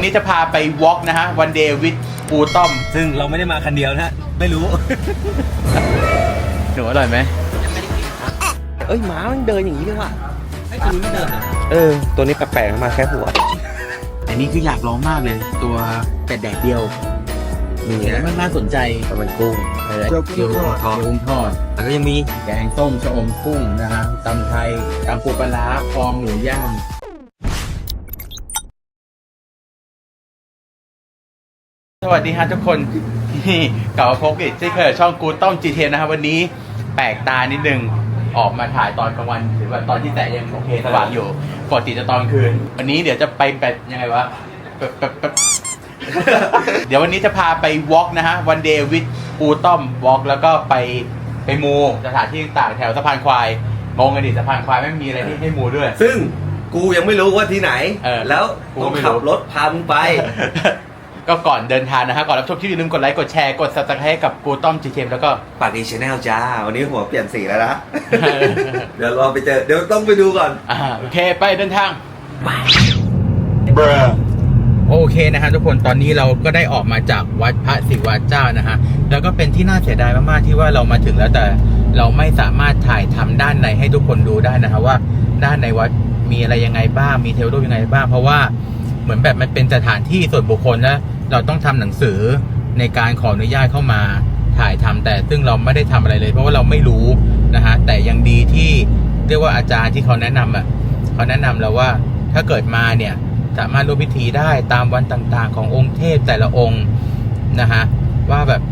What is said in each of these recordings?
วันนี้จะพาไปวอล์กนะฮะวันเดย์วิดปูต้อม ซึ่งเราไม่ได้มาคันเดียวนะฮะไม่รู้ หนูอร่อยไหมเอ้ยหมามันเดินอย่างนี้ด้วยว่ะไอ้ตัวนี้ไม่เดินเออ ตัวนี้แปลกๆมาแค่หัว อันนี้คืออยากลองมากเลย ตัวเป็ดแดดเดียวมีเห็นแล้วมันน่าสนใจปลามันกุ้งเออเกี๊ยวทอดกุ้งทอดแล้วก็ยังมีแกงส้มชะอมกุ้งนะฮะตำไทยตำปูปลาร้าคองหมูย่าง สวัสดีฮะทุกคนนี่เก่าพกอีกที่เคยช่องกูต้อมจีเทนะครับวันนี้แปลกตานิดนึงออกมาถ่ายตอนกลางวันหรือว่าตอนที่แสงยังโอเคสว่างอยู่ปกติจะตอนคืน วันนี้เดี๋ยวจะไปแบบยังไงวะแบบแบบแบบเดี๋ยววันนี้จะพาไปวอล์กนะฮะวันเดย์วิดปูต้อมวอล์กแล้วก็ไปไปมูสถานที่ต่างๆแถวสะพานควายงงกันดิสะพานควายไม่มีอะไรที่ให้มูด้วย ซึ่งกูยังไม่รู้ว่าที่ไหน เออแล้วกูก็ต้องไม่รู้ ขับรถพามึงไป ก็ก่อนเดินทางนะฮะก่อนรับชมคลิปอย่าลืมกดไลค์กดแชร์กด subscribe ให้กับกูต้อมจีเทมแล้วก็ ปากดีชแนลจ้า วันนี้หัวเปลี่ยนสีแล้วนะเออเดี๋ยวเราไปเจอ เดี๋ยวต้องไปดูก่อน อ่าโอเคไปเดินทาง โอเคนะฮะทุกคนตอนนี้เราก็ได้ออกมาจากวัดพระศิวะเจ้านะฮะแล้วก็เป็นที่น่าเสียดายมากๆที่ว่าเรามาถึงแล้วแต่เราไม่สามารถถ่ายทำด้านในให้ทุกคนดูได้นะฮะว่า ด้านในวัดมีอะไรยังไงบ้างมีเทวรูปยังไงบ้างเพราะว่าเห มือนแบบมันเป็นสถานที่ส่วนบุคคลนะเราต้องทำหนังสือในการขออนุญาตเข้ามาถ่ายทำแต่ซึ่งเราไม่ได้ทำอะไรเลย เพราะว่าเราไม่รู้นะฮะแต่ยังดีที่เรียกว่าอาจารย์ที่เขาแนะนำอะเขาแนะนำเราว่าถ้าเกิดมาเนี่ยสามารถร่วมพิธีได้ตามวันต่างๆ ขององค์เทพแต่ละองค์นะฮะว่าแบบ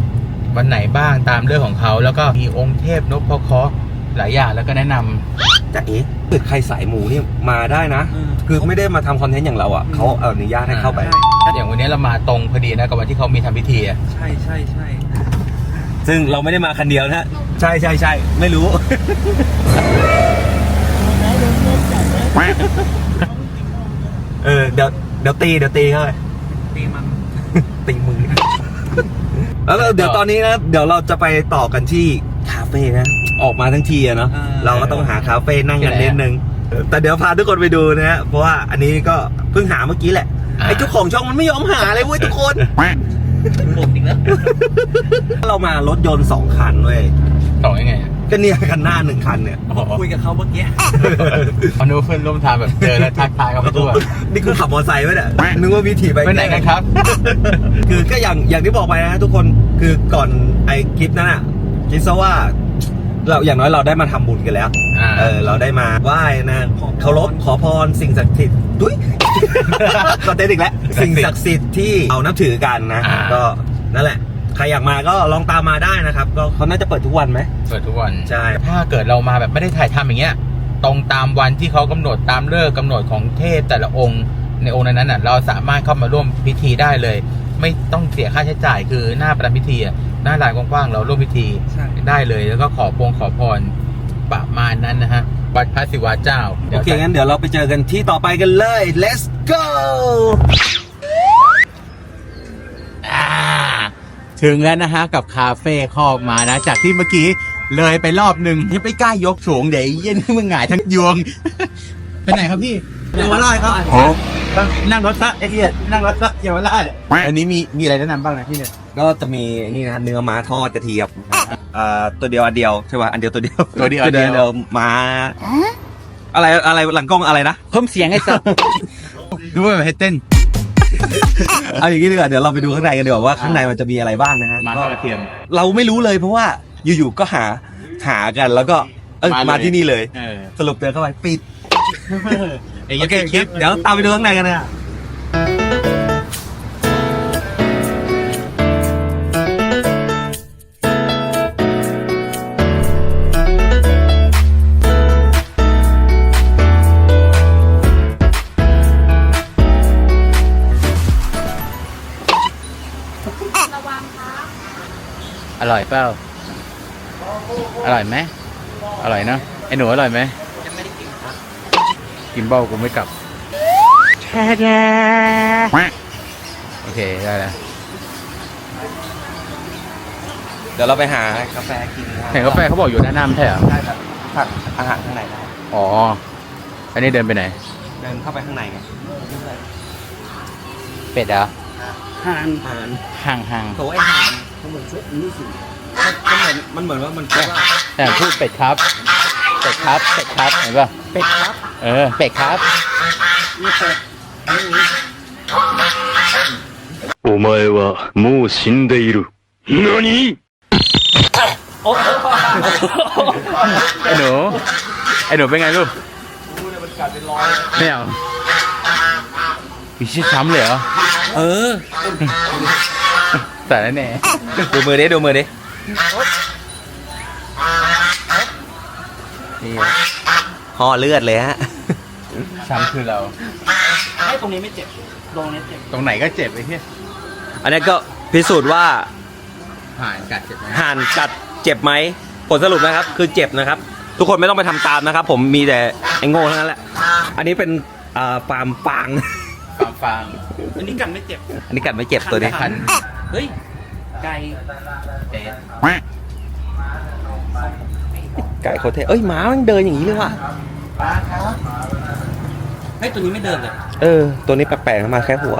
วันไหนบ้างตามเรื่องของเขา แล้วก็มีองค์เทพนพเคราะห์หลายอย่างแล้วก็แนะนำ จะเอ๊ะเกิดใครสายหมูนี่มาได้นะคือไม่ได้มาทำคอนเทนต์อย่างเราอะเขาอนุญาตให้เข้าไป อย่างวันนี้เรามาตรงพอดีนะกับวันที่เขามีทำพิธีอะใช่ใช่ใช่ซึ่งเราไม่ได้มาคันเดียวนะฮะใช่ใช่ใช่ไม่รู้ เออเดี๋ยวเดี๋ยวตีเดี๋ยวตีเข้าไปตีมันตีมือแล้วเดี๋ยวตอนนี้นะเดี๋ยวเราจะไปต่อกันที่ คาเฟ่นะ ออกมาทั้งทีอะเนาะเออเราก็ต้องหาคาเฟ่นั่งกันนิดนึงเออแต่เดี๋ยวพาทุกคนไปดูนะฮะ เพราะว่าอันนี้ก็เพิ่งหาเมื่อกี้แหละ ไอ้เจ้าของช่องมันไม่ยอมหาเลยเว้ยทุกคนผมอีกแล้วเรามารถยนต์สองคันเว้ยต่อยังไงอะก็เนี่ยคันหน้าหนึ่งคันเนี่ยคุยกับเขาเมื่อกี้เอานูเพื่อนร่วมทางแบบเจอแล้วทักทายกันไปทั่วนี่กูขับมอเตอร์ไซค์ไว้เนี่ยนึกว่าวิถีไปไปไหนกันครับ คือก็อย่างอย่างที่บอกไปนะทุกคนคือก่อนไอ้คลิปนั้นอะ คิดซะว่าเราอย่างน้อยเราได้มาทำบุญกันแล้ว อ่า เออเราได้มาไหว้นะเคารพขอพรสิ่งศักดิ์สิทธิ์ดุ้ย ก็เต้นอีกแล้วสิ่งศักดิ์สิทธิ์ที่เอานับถือกันนะ อ่า ก็นั่นแหละ ใครอยากมาก็ลองตามมาได้นะครับ ก็เขาน่าจะเปิดทุกวันไหม เปิดทุกวันใช่ ถ้าเกิดเรามาแบบไม่ได้ถ่ายทำอย่างเงี้ย ตรงตามวันที่เขากำหนดตามเลิกษ์กำหนดของเทพแต่ละองค์ในองค์นั้นๆน่ะเราสามารถเข้ามาร่วมพิธีได้เลย ไม่ต้องเสียค่าใช้จ่ายคือหน้าประรำพิธีอะ หน้าลานกว้างๆเราร่วมพิธีได้เลยแล้วก็ขอพงขอพรประมาณนั้นนะฮะวัดพระศิวะเจ้าโอเคงั้นเดี๋ยวเราไปเจอกันที่ต่อไปกันเลย let's go อ่าถึงแล้วนะฮะกับคาเฟ่คอกมานะ จากที่เมื่อกี้เลยไปรอบหนึ่งยังไม่กล้ายกสูงเดี๋ยวไอ้เย็นมึงหงายทั้งยวง ไปไหนครับพี่เยาวราชครับนั่งรถซะไอ้เหี้ยนั่งรถซะเยาวราชอันนี้มีมีอะไรแนะนำบ้างนะพี่เนี่ย ก็จะมีนี่นะเนื้อม้าทอดกระเทียมอ่าตัวเดียวอันเดียวใช่ป่ะอันเดียวตัวเดียวตัวเดียวตัวเดียว ม้าอะไรอะไรหลังกล้องอะไรนะ เพิ่มเสียงให้สักดูว่าแบบให้เต้น เอาอย่างนี้ดีกว่าเดี๋ยวเราไปดูข้างในกันดีกว่าว่าข้างในมันจะมีอะไรบ้างนะฮะมาทอดกระเทียม เราไม่รู้เลยเพราะว่าอยู่ๆก็หาหากันแล้วก็เออมาเลยมาที่นี่เลยเออสรุปเดินเข้าไปปิดไอ้โอเหี้ยเคคลิปเดี๋ยวตามไปดูข้างในกันนะ เปล่า อร่อยไหมอร่อยเนอะไอ้หนูอร่อยไหมยังไม่ได้กินกินเบ้ากูไม่กลับแช่แช่โอเคได้แล้วเดี๋ยวเราไปหากาแฟกินนะเห็นกาแฟเขาบอกอยู่ด้านหน้าไม่ใช่เหรอใช่ครับสั่งอาหารข้างในได้อ๋อ อันนี้เดินไปไหน เดินเข้าไปข้างในไงเป็ดเหรอห่านห่านห่างห่างโถไอ้ห่านเขาเหมือนชุดนี้สิ มันเหมือนมันเหมือนว่ามันคิดว่า แต่พูดเป็ดครับ เป็ดครับ เป็ดครับ เห็นป่ะ เป็ดครับ เออ เป็ดครับ นี่เป็ดนี่ お前はもう死んでいる。何 โอ้ ไอ้หนู ไอ้หนูเป็นไงลูกไม่เอาอีชิช้ำเลยเหรอ เออ แต่แล้วแน่ ดูมือดิดูมือดิ นี่ห่อเลือดเลยฮะ ช้ำคือเรา ให้ตรงนี้ไม่เจ็บ ตรงนี้เจ็บ ตรงไหนก็เจ็บไอ้เหี้ยอันนี้ก็พิสูจน์ว่าผ่านกัดเจ็บไหมห่านกัดเจ็บไหม ผลสรุปนะครับ คือเจ็บนะครับ ทุกคนไม่ต้องไปทำตามนะครับ ผมมีแต่ไอ้โง่ทั้งนั้นแหละ อันนี้เป็นอ่าฟาร์มฟาง ฟางฟางอันนี้กันไม่เจ็บ อันนี้กัดไม่เจ็บตัวนี้ คัน เฮ้ย ไก่เป็ดไก่โคตรเท่เอ้ยหมามันเดินอย่างนี้เลยว่ะเฮ้ยตัวนี้ไม่เดินเลยเออ ตัวนี้แปลกๆมาแค่หัว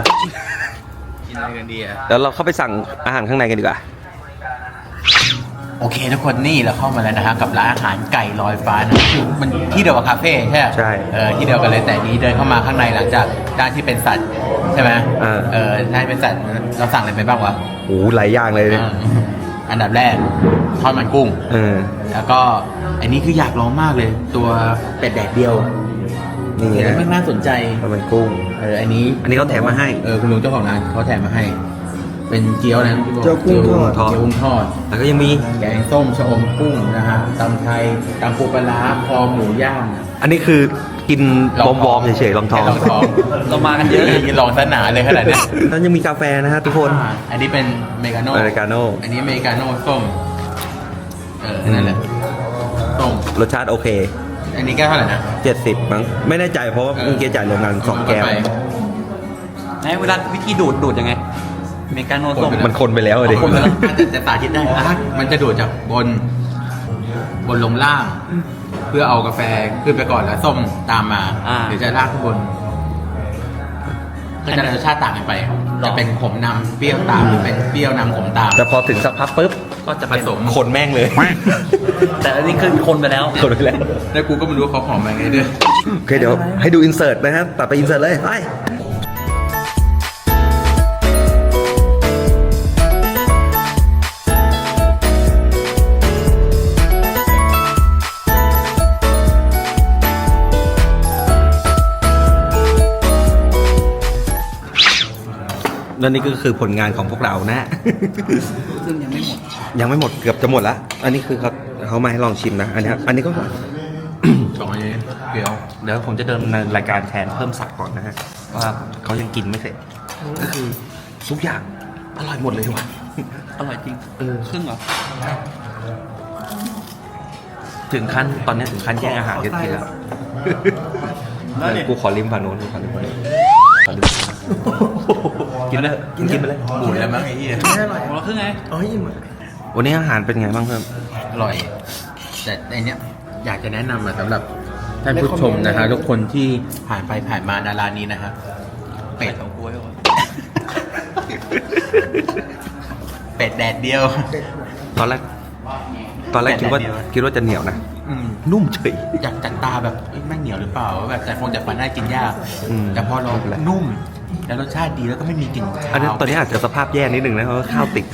กินอะไรกันดีอะเดี๋ยวเราเข้าไปสั่งอาหารข้างในกันดีกว่า โอเคทุกคนนี่เราเข้ามาแล้วนะฮะกับร้านอาหารไก่ลอยฟ้านะคือมันที่เดียวกับคาเฟ่ใช่ไหมใช่เออที่เดียวกันเลยแต่นี้เดินเข้ามาข้างในหลังจากด้านที่เป็นสัตว์ใช่ไหมเออเออด้านที่เป็นสัตว์เราสั่งอะไรไปบ้างวะโอ้โหหลายอย่างเลยอ่าอันดับแรกทอดมันกุ้ง เออ แล้วก็อันนี้คืออยากลองมากเลย ตัวเป็ดแดดเดียวนี่เห็นแล้วนะมันน่าสนใจมันกุ้ง เอออันนี้อันนี้เขาแถมมาให้ เออคุณลุงเจ้าของร้านเขาแถมมาให้ เป็นเกี๊ยวนะพี่บอกเกี๊ยวกุ้งทอด เกี๊ยวกุ้งทอด แล้วก็ยังมีแกงส้มชะอมกุ้งนะฮะตำไทยตำปูปลาร้าคอหมูย่างอันนี้คือกินบอมบอมๆเฉยๆลองท้องแค่ลองท้องเรามากันเยอะกินลองสนาเลยขนาดเนี้ยแล้วยังมีกาแฟนะฮะทุกคนอ่าอันนี้เป็นเมกาโน่อเมริกาโน่อันนี้เมกาโน่ส้มเออนั่นแหละส้มรสชาติโอเค อันนี้แก้วเท่าไหร่นะ70มั้งไม่แน่ใจเพราะว่าเมื่อกี้จ่ายรวมกันสองแก้วไปไหนเวลาวิธีดูดดูดยังไง เมกาโนส้มมันคนไปแล้วอะดิคนละแต่แต่สาธิตได้อะมันจะดูดจากบน บนลงล่าง เพื่อเอากาแฟขึ้นไปก่อนแล้วส้มตามมาอ่าหรือจะลากขึ้นบนก็จะได้รสชาติต่างกันไปจะเป็นขมนำเปรี้ยวตามหรือเป็นเปรี้ยวนำขมตามแต่พอถึงสักพักปุ๊บก็จะผสมคนแม่งเลย แต่อันนี้คือคนไปแล้วคนไปแล้วแล้วกูก็ไม่รู้ว่าเขาหอมมาไงด้วยโอเคเดี๋ยวให้ดูอินเสิร์ตนะครับตัดไปอินเสิร์ตเลยไป และนี่ก็คือผลงานของพวกเรานะ ซึ่งยังไม่หมดยังไม่หมดเกือบจะหมดละอันนี้คือเขาเขามาให้ลองชิมนะ อันนี้อันนี้ก็ สองอันนี้เปรี้ยวเดี๋ยวผมจะเดินในรายการแทนเพิ่มสักก่อนนะฮะว่าเขายังกินไม่เสร็จก็คือทุกอย่างอร่อยหมดเลยว่ะ อร่อยจริงเออ ครึ่งเหรอถึงขั้นตอนนี้ถึงขั้นแย่งอาหารกันทีแล้ว แล้วเนี่ยกูขอริมฝั่งโน้นกูขอริมฝั่งโน้นขอริม กินเลยกินกินไปเลยบูดแล้วมั้งไอ้เหี้ยของเราครึ่งไงวันนี้อาหารเป็นไงบ้างเพิ่มอร่อย แต่ในเนี้ยอยากจะแนะนำอะสำหรับท่านผู้ชมนะฮะทุกคนที่ผ่านไปผ่านมาดารานี้นะฮะเป็ดของกล้วยเหรอเป็ดแดดเดียว ตอนแรกตอนแรกคิดว่าแต่เดียวคิดว่าจะเหนียวนะอืมนุ่มเฉยอยากจัดตาแบบเอ้ยแม่งเหนียวหรือเปล่าแบบแต่คงจะฝันได้กินยากอืมแต่พอเราไม่เป็นไรนุ่ม แล้วรสชาติดีแล้วก็ไม่มีกลิ่นอันนี้คาวตอนนี้อาจจะสภาพแย่นิดนึงนะเพราะว่าข้าวติด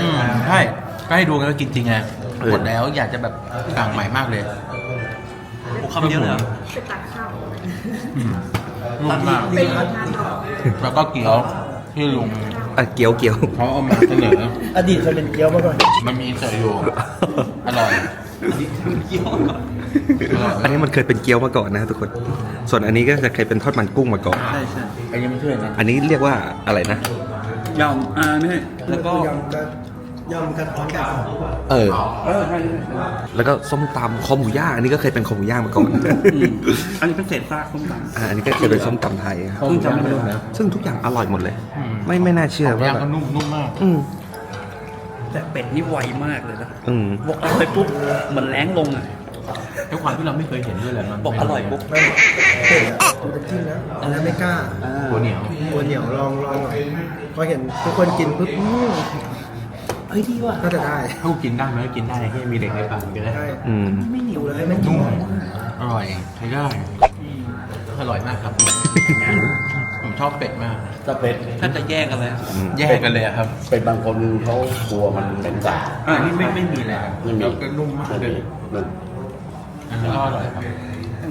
อืมใช่ก็ให้ดูกันว่ากินจริงไงเออ หมดแล้วอยากจะแบบสั่งใหม่มากเลยโอ้คำเดียวเลยเหรออืมนุ่มมากแล้วก็เกี๊ยวที่ลุงอะเกี๊ยวเกี๊ยวเขาเอามาเสนออดีตเคยเป็นเกี๊ยวมาก่อนมันมีเสยอยู่อร่อย เกี๊ยว อันนี้มันเคยเป็นเกี๊ยวมาก่อนนะทุกคน ส่วนอันนี้ก็จะเคยเป็นทอดมันกุ้งมาก่อน ใช่ใช่อันนี้ไม่ช่วยนะอันนี้เรียกว่าอะไรนะ ยำอ่าไม่ใช่แล้วก็เออ เออใช่แล้วก็ส้มตำคอหมูย่างอันนี้ก็เคยเป็นคอหมูย่างมาก่อน อืมอันนี้เป็นเศษซากส้มตอ่าอันนี้ก็เคยเป็นส้มตำไทยครับเพิ่งจำไม่รู้นะ ซึ่งทุกอย่างอร่อยหมดเลย อืม ไม่ไม่น่าเชื่อว่าย่างแบก็บนุ่มนุ่มมากอืมแต่เป็ดนี่ไวมากเลยนะอืมบอกเอาไปปุ๊บเหมือนแรงลงอะ ด้วยความที่เราไม่เคยเห็นด้วยแหละมันบอกอร่อยปุ๊บไม่เผ็ดอะดูตะจิ้มนะอันนั้นไม่กล้าหัวเหนียวตัวเหนียวลองลองหน่อยพอเห็นทุกคนกินปุ๊บอืมเฮ้ยดีว่ะก็จะได้ถ้ากูกินได้ไหมก็กินได้ให้มีเด็กในปากก็ได้ใช่อืม ไม่เหนียวเลยไม่นุ่มอร่อยใช้ได้อร่อยมากครับ ผมชอบเป็ดมาก ถ้าเป็ดแทบจะแยกกันเลยอะแยกกันเลยอะครับเป็ดบางคนเขากลัวมันเป็นสาบอ่านี่ไม่ไม่มีเลยครับไม่มีแล้วก็นุ่มมากไม่เลมียนุ่มอันนี้ ก็อร่อยครับ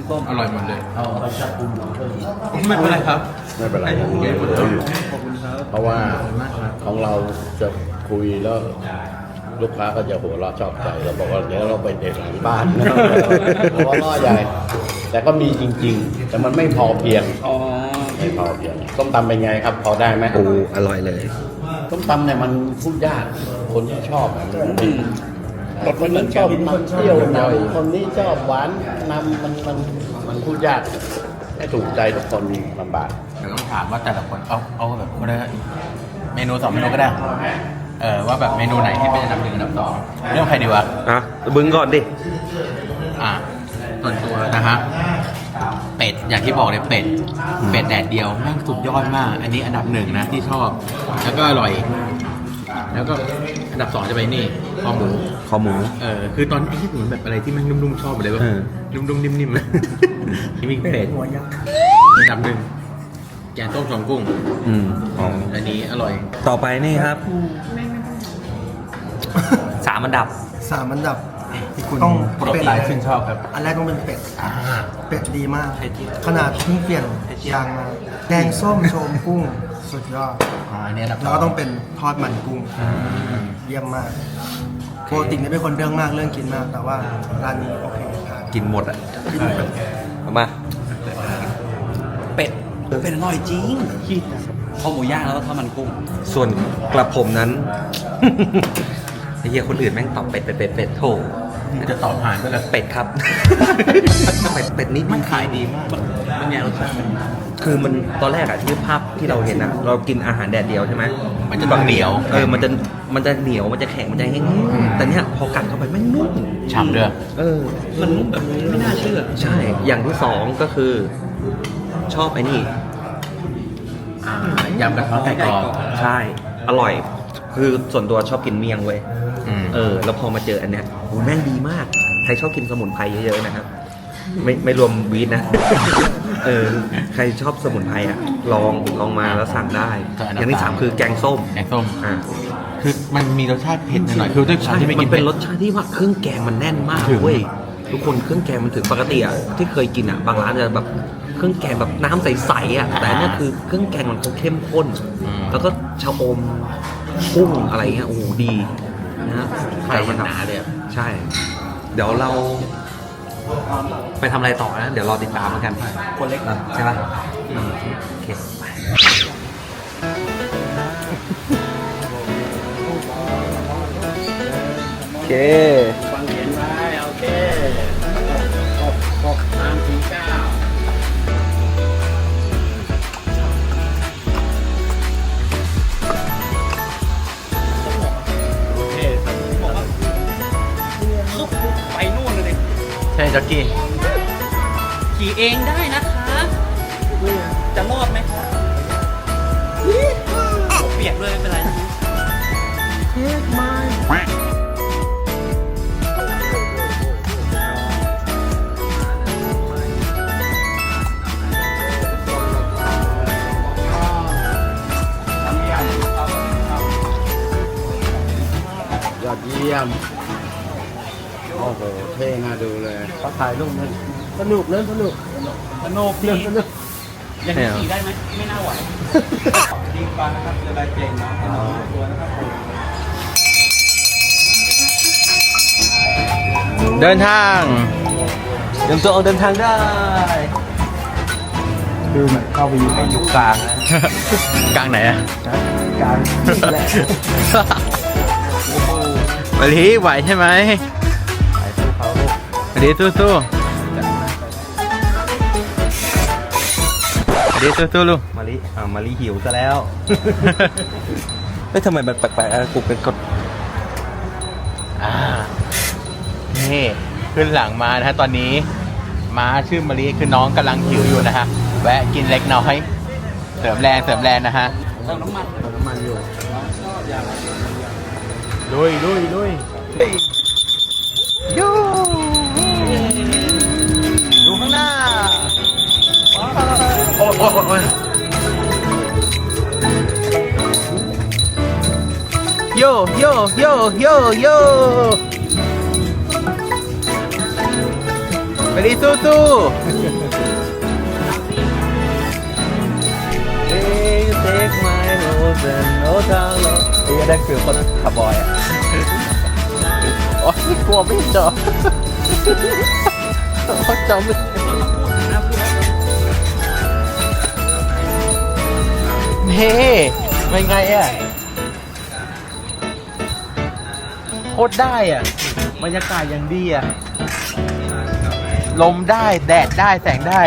ต้มอร่อยหมดเลยเอาเราชักอุ้มมาเพิ่มไม่เป็นไรครับ ไม่เป็นไรเพราะว่าของเราจะคุยแล้วลูกค้าก็จะหัวเราะชอบใจเราบอกว่าเดี๋ยวเราไปเด็ดหลังบ้านหัวเราะใหญ่แต่ก็มีจริง ๆ แต่มันไม่พอเพียงอ๋อไม่พอเพียงส้มตำเป็นไงครับ พอได้ไหมโอ้อร่อยเลยส้มตำเนี่ยมันพูดยากคนที่ชอบ อะมันดีคนนั้นชอบมันเปรี้ยวนำคนนี้ชอบหวานนำมันมันมันพูดยากให้ถูกใจทุกคนลำบาก เดี๋ยวต้องถามว่าแต่ละคนเอาเอาแบบคนละเมนูสองเมนูก็ได้ เออว่าแบบเมนูไหนที่เป็นอันดับหนึ่งอันดับสองเรื่องใครดีวะ อะบึงก่อนดิ อ่าส่วนตัวนะฮะเป็ดอย่างที่บอกเลยเป็ดเป็ดแดดเดียวแม่งสุดยอดมาก อันนี้อันดับหนึ่งนะที่ชอบ แล้วก็อร่อย แล้วก็อันดับสองจะไปนี่ คอหมู คอหมู เออคือตอนไอ้ที่เหมือนแบบอะไรที่แม่งนุ่มๆชอบเลยว่าเออ นุ่มๆนิ่มๆที่มีเป็ดหัวยักษ์อันดับหนึ่งแกงต้มสองกุ้ง อืมอ๋ออันนี้อร่อย ต่อไปนี่ครับสามอันดับ สามอันดับคุณต้องโปรดเป็ดไลค์ชื่นชอบครับ อันแรกต้องเป็นเป็ดอ่าเป็ดดีมาก ขนาดเพิ่งเปลี่ยนยางมาแกงส้มโชมกุ้ง สุดยอดอ่าอันนี้อันดับแล้วก็ต้องเป็นทอดมันกุ้งเยี่ยมมากปกติเนี่ยเป็นคนเรื่องมากเรื่องกินมาก แต่ว่าร้านนี้โอเคผ่านกินหมดอะเอามา เป็ด เป็ดอร่อยจริงพอหมูย่างแล้วก็ทอดมันกุ้ง ส่วนกระผมนั้น ไอ้เหี้ยคนอื่นแม่งตอบเป็ดเป็ดเป็ดเป็ดโถ จะตอบผ่านก็เลยเป็ดครับ เป็ดเป็ดนี่มันขายดีมากเป็นไงรสชาติมันคือมันตอนแรกอะที่ภาพที่เราเห็นอะเรากินอาหารแดดเดียวใช่ไหมมันจะต้องเหนียวเออมันจะมันจะเหนียวมันจะแข็งมันจะแห้งแต่เนี้ยพอกัดเข้าไปแม่งนุ่มฉ่ำด้วยเออ มันนุ่มแบบไม่น่าเชื่อ ใช่ อย่างที่สองก็คือ ชอบไอ้นี่อ่ายำกระเพาะไก่กรอบใช่ อร่อย คือส่วนตัวชอบกินเมี่ยงเว้ยอืมเออ แล้วพอมาเจออันเนี้ย โหแม่งดีมาก ใครชอบกินสมุนไพรเยอะๆนะครับ ไม่ไม่รวมวีดนะ เออ ใครชอบสมุนไพรอะ ลองลองมาแล้วสั่งได้ อย่างที่สามคือแกงส้ม แกงส้ม อ่า คือมันมีรสชาติเผ็ดหน่อยๆคือด้วยความใช่ที่ไม่มักินนเป็นผ็ดรสชาติที่ว่าเครื่องแกงมันแน่นมากถึงเว้ย ทุกคนเครื่องแกงมันถึงปกติอะที่เคยกินอะ บางร้านจะแบบเครื่องแกงแบบน้ำใสๆอะ แต่อันเนี่ยคือเครื่องแกงมันเขาเข้มข้น แล้วก็ชะอมกุ้งอะไรเงี้ย โอ้โหดีนะฮะไข่มันหนาเลยอะ ใช่ เดี๋ยวเราไปทำอะไรต่อนะ เดี๋ยวรอติดตามแล้วกันคนเล็กใช่ปะอืมโอเคไปโอเค จ็อกกี้ขี่เองได้นะคะจะรอดไหมคะเปียกเลยไม่เป็นไรยอดเยี่ยม โอ้โหเท่น่าดูเลยเขาถ่ายรูปนั้นสนุกเล่นสนุกสนุกดีสนุกยังขี่ได้ไหมไม่น่าไหวดีกว่านะครับจะได้เก่งนะตัวนะครับผมเดินทางเตรียมตัวออกเดินทางได้ คือเหมือนเข้าไปอยู่ในยุคกลางนะกลางไหนอะกลางแหละมาลีไหวใช่ไหม มาลีสู้สู้มาลีสู้สู้ลูกมาริอ่ามาริหิวซะแล้ว เฮ้ยทำไมมันแปลกๆอะกูเป็นกดอ่านี่ขึ้นหลังมานะฮะตอนนี้ม้าชื่อมะลิคือน้องกำลังหิวอยู่นะฮะแวะกินเล็กน้อยเสริมแรงเสริมแรงนะฮะเติมน้ำมันเติมน้ำมันอยู่ลุยลุยลุยยู อ้ยโอ้ยโอ้ยโยโยโยโยโยไปดิสู้สู้ take my nose and no down low นี่ก็ได้ฟิลคนขับบอยอะโอ๊ยกลัวไม่จอโอ๊ยจอไม่ เฮ้เป็นไงอะโคตรได้อะบรรยากาศอย่างดีอะลมได้แดดได้แสงได้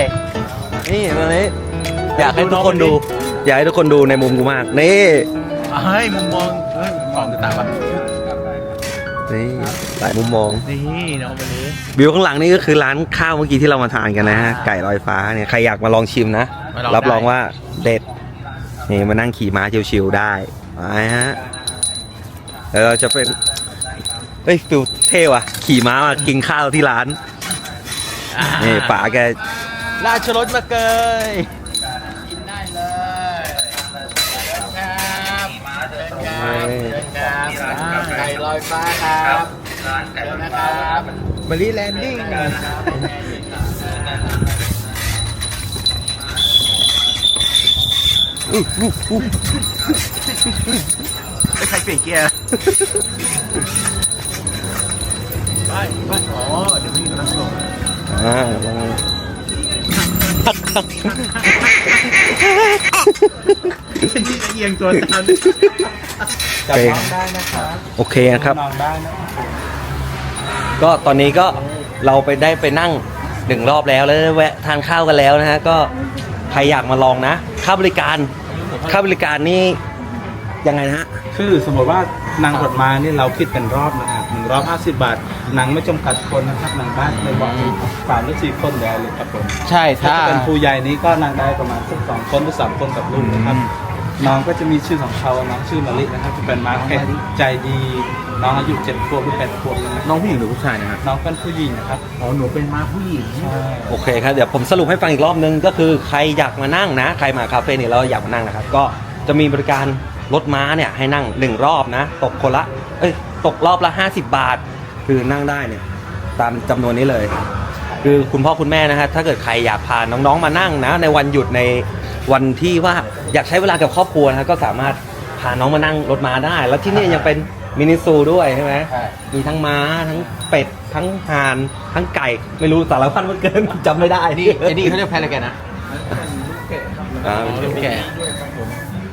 นี่ตอนนี้อยากให้ทุกคนดู อยากให้ทุกคนดูในมุมกูมาก นี่เฮ้ยมุมมองเฮ้ยมองดูต่างวะนี่หลายมุมมองนี่น้องวันนี้วิวข้างหลังนี่ก็คือร้านข้าวเมื่อกี้ที่เรามาทานกันนะฮะไก่ลอยฟ้าเนี่ยใครอยากมาลองชิมนะมาลองรับรองได้ว่าเด็ด นี่มานั่งขี่ม้าชิวๆได้ไปฮะแล้วเราจะเป็นเฮ้ยฟิลเท่ว่ะ ขี่ม้ามากินข้าวที่ร้าน นี่ป๋าแกราชรถมาเกยกินได้เลยเชิญครับเชิญครับเชิญครับอ่าไก่ลอยฟ้าครับเชิญนะครับมารีแลนดิ้ง ไม่ใครเปลี่ยนเกียร์ไปไปอ๋อเดี๋ยวพี่กำลังส่งอ่าลองเอียงตัวตามโอเคได้นะครับโอเคนะครับ ก็ตอนนี้ก็เราไปได้ไปนั่งหนึ่งรอบแล้วแล้วแวะทานข้าวกันแล้วนะฮะก็ ใครอยากมาลองนะ ค่าบริการ ค่าบริการนี่ยังไงนะฮะ คือสมมติว่าหนังกดมานี่เราคิดเป็นรอบนะครับหนึ่งรอบห้าสิบบาทหนังไม่จำกัดคนนะครับหนังบ้านในบอกมีสามหรือสี่คนได้เลยครับผมใช่ถ้าถ้าเป็นผู้ใหญ่นี้ก็นั่งได้ประมาณสักสองคนหรือสามคนกับลูกนะครับ น้องก็จะมีชื่อของเขาน้องชื่อมะลินะครับจะเป็นมาร์เก็ตใจดี น้องอายุเจ็ดขวบหรือแปดขวบนะครับน้องผู้หญิงหรือผู้ชายนะครับ น้องเป็นผู้หญิงนะครับ อ๋อ หนูเป็นม้าผู้หญิง ใช่ โอเคครับ เดี๋ยวผมสรุปให้ฟังอีกรอบนึง ก็คือใครอยากมานั่งนะ ใครมาคาเฟ่เนี่ยเราอยากมานั่งนะครับ ก็จะมีบริการรถม้าเนี่ยให้นั่งหนึ่งรอบนะ ตกคนละ เอ้ย ตกรอบละ 50 บาท คือนั่งได้เนี่ย ตามจำนวนนี้เลย คือคุณพ่อคุณแม่นะฮะ ถ้าเกิดใครอยากพาน้องๆมานั่งนะ ในวันหยุดใน วันที่ว่าอยากใช้เวลากับครอบครัวนะฮะก็สามารถพาน้องมานั่งรถม้าได้ แล้วที่นี่ยังเป็นมินิซูด้วยใช่ไหมใช่ มีทั้งม้าทั้งเป็ด ทั้งห่านทั้งไก่ ไม่รู้สารพัดมันเกินจำไม่ได้นี่ไอ้นี่เขาเรียกแพะอะไรกันนะอ่าลูกแกะด้วยครับผม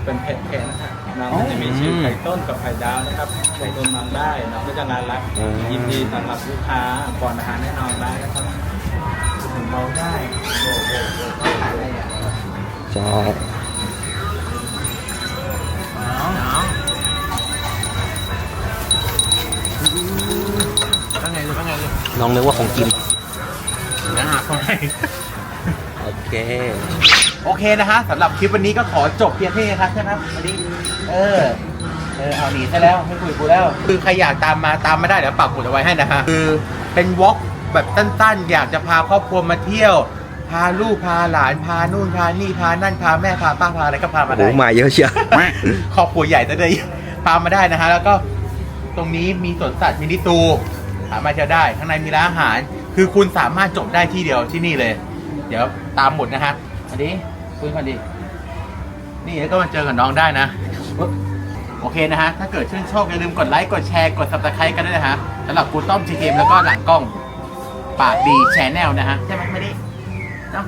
เป็นเพจเพจนะครับน้องก็จะมีชื่อไข่ต้นกับไข่ดาวนะครับไข่ต้นน้องได้น้องก็จะน่ารักอืม ยินดีต้อนรับลูกค้าก่อนอาหารให้น้องได้นะครับถึงเราได้โอ้โห ใช่ข้างในเลยข้างในเลยน้องนึกว่าของกิน นะฮะข้างในโอเค โอเคนะฮะสำหรับคลิปวันนี้ก็ขอจบเพียงเท่านี้ครับใช่ไหมวันนี้เออ เออเอาหนีซะแล้วไม่คุยกับกูแล้ว คือใครอยากตามมาตามมาได้เดี๋ยวปักหมุดเอาไว้ให้นะฮะคือเป็นวอล์กแบบสั้นๆ อยากจะพาครอบครัวมาเที่ยว พาลูกพาหลานพานู่นพานี่พานั่นพาแม่พาป้าพาอะไรก็พามาโอ้ได้มาเยอะเชียว ครอบครัวใหญ่จะได้พามาได้นะฮะ แล้วก็ตรงนี้มีสวนสัตว์มินิตูสามารถเที่ยวได้ ข้างในมีร้านอาหาร คือคุณสามารถจบได้ที่เดียวที่นี่เลย เดี๋ยวตามหมดนะฮะอันนี้คุยมาดินี่แล้วก็มาเจอกับน้องได้นะ โอเคนะฮะ ถ้าเกิดชื่นชอบอย่าลืมกดไลค์กดแชร์กด subscribe กันด้วยนะฮะสำหรับกูต้อมจีเกมแล้วก็หลังกล้องปากดีแชนแนลนะฮะใช่ไหมไม่ได้ เนา